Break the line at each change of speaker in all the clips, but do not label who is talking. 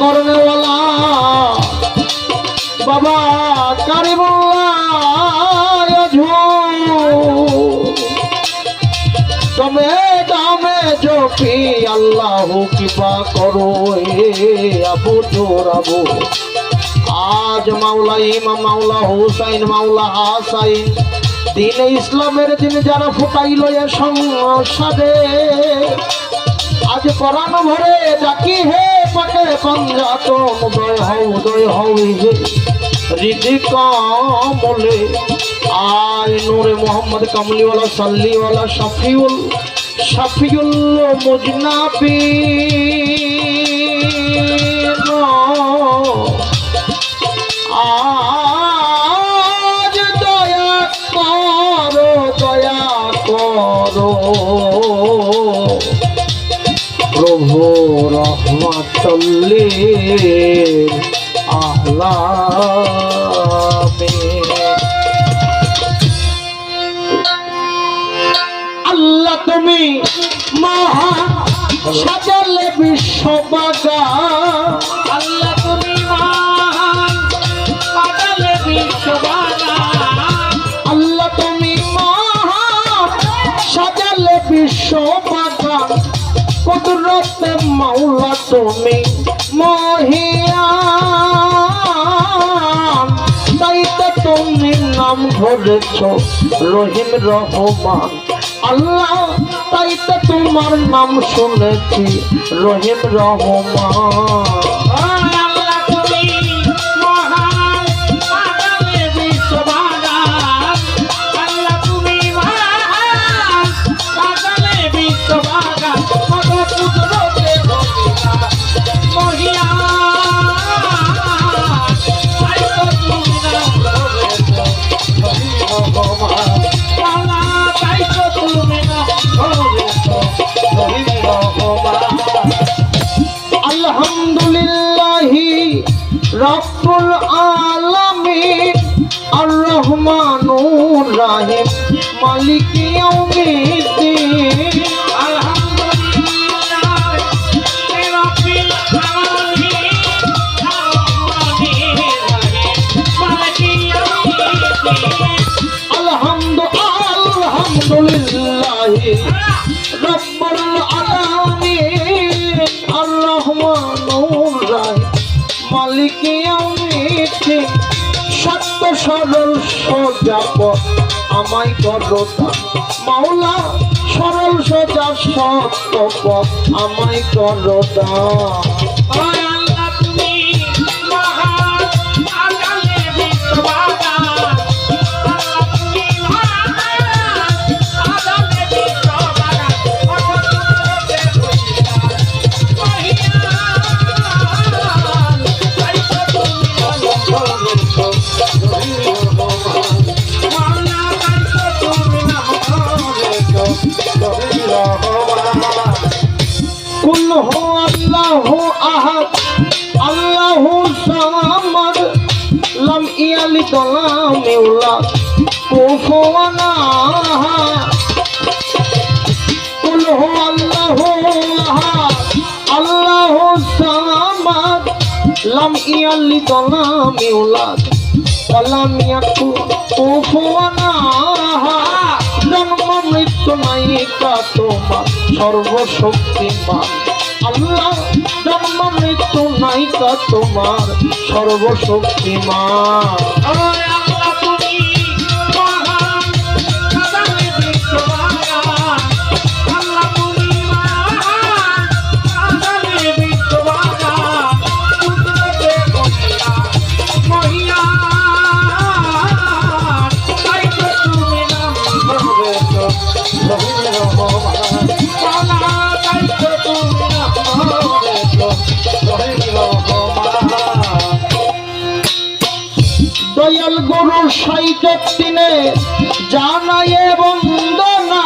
করনেওয়ালা। বাবা, কারিমুল্লাহ তুমি দামে জপি আল্লাহ কৃপা করো আবু জোরাবো আজ মাওলা ইমাম, মাওলা হুসাইন, মাওলা হাসাইন, দিন ইসলামের দিন যারা ফুটাইল এ সংসাদে, আজ পরাণ ভরে ডাকি হে পাকে পঞ্জাত উদয় হও উদয় হও হে হৃদি কমলে আয় নূরে মোহাম্মদ কমলিওয়ালা, সাল্লিওয়ালা, শফিউল শফিউল আজ দয়া করো দয়া করো। রহমতল্লি আহলামে আল্লাহ তুমি মহা সাজালে বিশ্ববাগা
আল্লাহ
কুদরতে মাওলা তুমি মহিয়ান তাই তো তুমি নাম ধরেছ রহিম রহমান। আল্লাহ তাই তো তোমার নাম শুনেছি রহিম রহমান। রহমানুর রাহিম। মালিক মালিক সত্য সরল আমায় করতা। মাওলা সরল সোজা সত্য আমায় করো লাম ইয়ালিদ ওয়ালাম ইউলাদ কুফুয়ান আহাদ কুল হো আল্লাহু আহাদ, আল্লাহু সামাদ। লাম ইয়ালিদ ওয়ালাম ইউলাদ ওয়ালাম ইয়াকুন কুফুয়ান জন্ম মৃত্যু নাই তোমার, সর্বশক্তিমান। আল্লাহ মৃত্যু নাই কা তোমার সর্বশক্তিমান।
ওরে আল্লাহ তুমি
দিনে জানাই বন্দনা,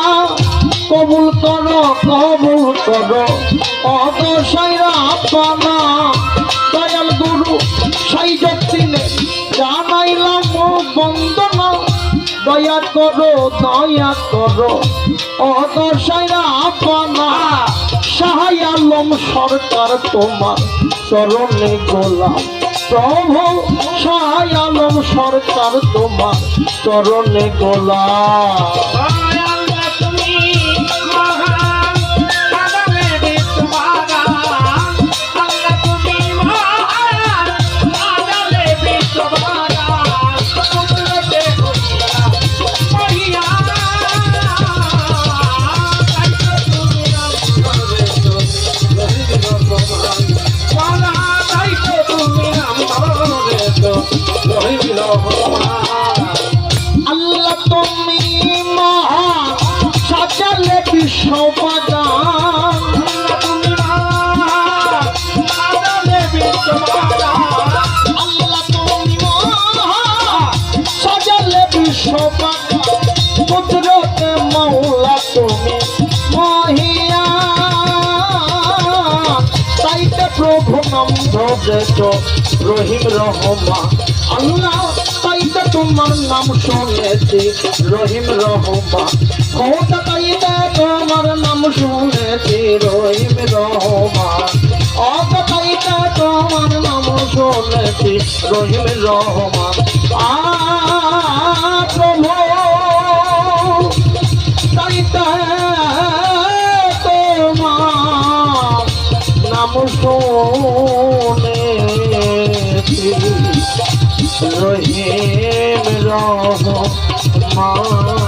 কবুল কর কবুল কর অদশাইরা আপনা দয়াল গুরু সাইকের দিনে জানাইলাম বন্দনা। দয়া করো দয়া করো অদশাইরা আপনা সাহাই আলম সরকার তোমার চরণে গোলাম প্রভু আলম সরকার তোমার চরণে গোলাম তাইতে প্রভু নাম ধরেছ রহিম রহমান। আল্লাহ তাইতে তোমার নাম শুনেছি রহিম রহমান। কোটা তোমার নাম শুনেছি রহিম রহমান। অত তোমার নাম শুনেছি রহিম রহমান। আ তাইতে তোমার নাম শুনেছি রহিম রহমান।